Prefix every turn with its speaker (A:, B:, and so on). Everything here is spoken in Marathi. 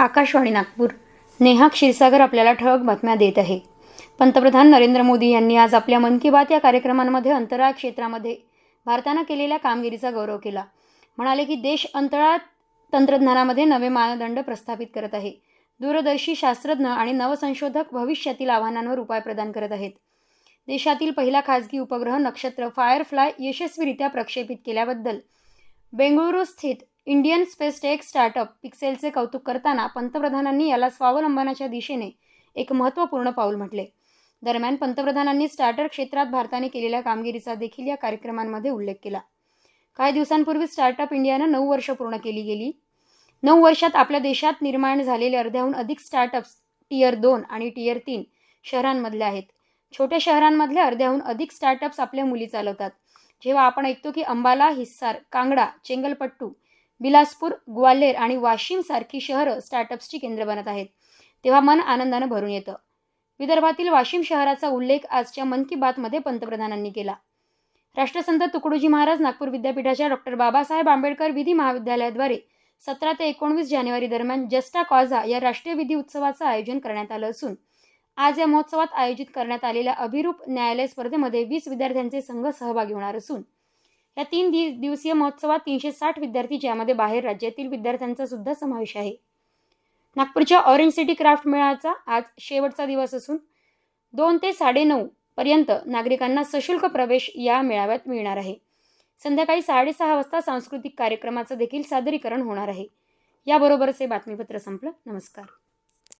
A: आकाशवाणी नागपूर नेहा क्षीरसागर आपल्याला ठळक बातम्या देत आहे पंतप्रधान नरेंद्र मोदी यांनी आज आपल्या मन की बात या कार्यक्रमांमध्ये अंतराळ क्षेत्रामध्ये भारतानं केलेल्या कामगिरीचा गौरव केला म्हणाले की देश अंतराळ तंत्रज्ञानामध्ये नवे मानदंड प्रस्थापित करत आहे दूरदर्शी शास्त्रज्ञ आणि नवसंशोधक भविष्यातील आव्हानांवर उपाय प्रदान करत आहेत देशातील पहिला खासगी उपग्रह नक्षत्र फायरफ्लाय यशस्वीरित्या प्रक्षेपित केल्याबद्दल बेंगळुरू स्थित इंडियन स्पेस टेक स्टार्टअप पिक्सेलचे कौतुक करताना पंतप्रधानांनी याला स्वावलंबनाच्या दिशेने एक महत्त्वपूर्ण पाऊल म्हटले दरम्यान पंतप्रधानांनी स्टार्टअप क्षेत्रात भारताने केलेल्या कामगिरीचा देखील या कार्यक्रमांमध्ये उल्लेख केला काही दिवसांपूर्वी स्टार्टअप इंडियानं नऊ वर्ष पूर्ण केली गेली नऊ वर्षात आपल्या देशात निर्माण झालेले अर्ध्याहून अधिक स्टार्टअप्स टियर दोन आणि टियर तीन शहरांमधले आहेत छोट्या शहरांमधल्या अर्ध्याहून अधिक स्टार्टअप्स आपल्या मुली चालवतात जेव्हा आपण ऐकतो की अंबाला हिस्सार कांगडा चेंगलपट्टू बिलासपूर ग्वाल्हेर आणि वाशिम सारखी शहरं स्टार्टअप्सची केंद्र बनत आहेत तेव्हा मन आनंदानं भरून येतं विदर्भातील वाशिम शहराचा उल्लेख आजच्या मन की मध्ये पंतप्रधानांनी केला राष्ट्रसंत तुकडोजी महाराज नागपूर विद्यापीठाच्या डॉक्टर बाबासाहेब आंबेडकर विधी महाविद्यालयाद्वारे सतरा ते एकोणवीस जानेवारी दरम्यान जस्टा कॉझा या राष्ट्रीय विधी उत्सवाचं आयोजन करण्यात आलं असून आज या महोत्सवात आयोजित करण्यात आलेल्या अभिरूप न्यायालय स्पर्धेमध्ये वीस विद्यार्थ्यांचे संघ सहभागी होणार असून या तीन दि दिवसीय महोत्सवात तीनशे साठ विद्यार्थी ज्यामध्ये बाहेर राज्यातील विद्यार्थ्यांचा सुद्धा समावेश आहे नागपूरच्या ऑरेंज सिटी क्राफ्ट मेळाचा आज शेवटचा दिवस असून दोन ते साडेनऊ पर्यंत नागरिकांना सशुल्क प्रवेश या मेळाव्यात मिळणार आहे संध्याकाळी साडेसहा वाजता सांस्कृतिक कार्यक्रमाचं देखील सादरीकरण होणार आहे याबरोबरच हे बातमीपत्र संपलं नमस्कार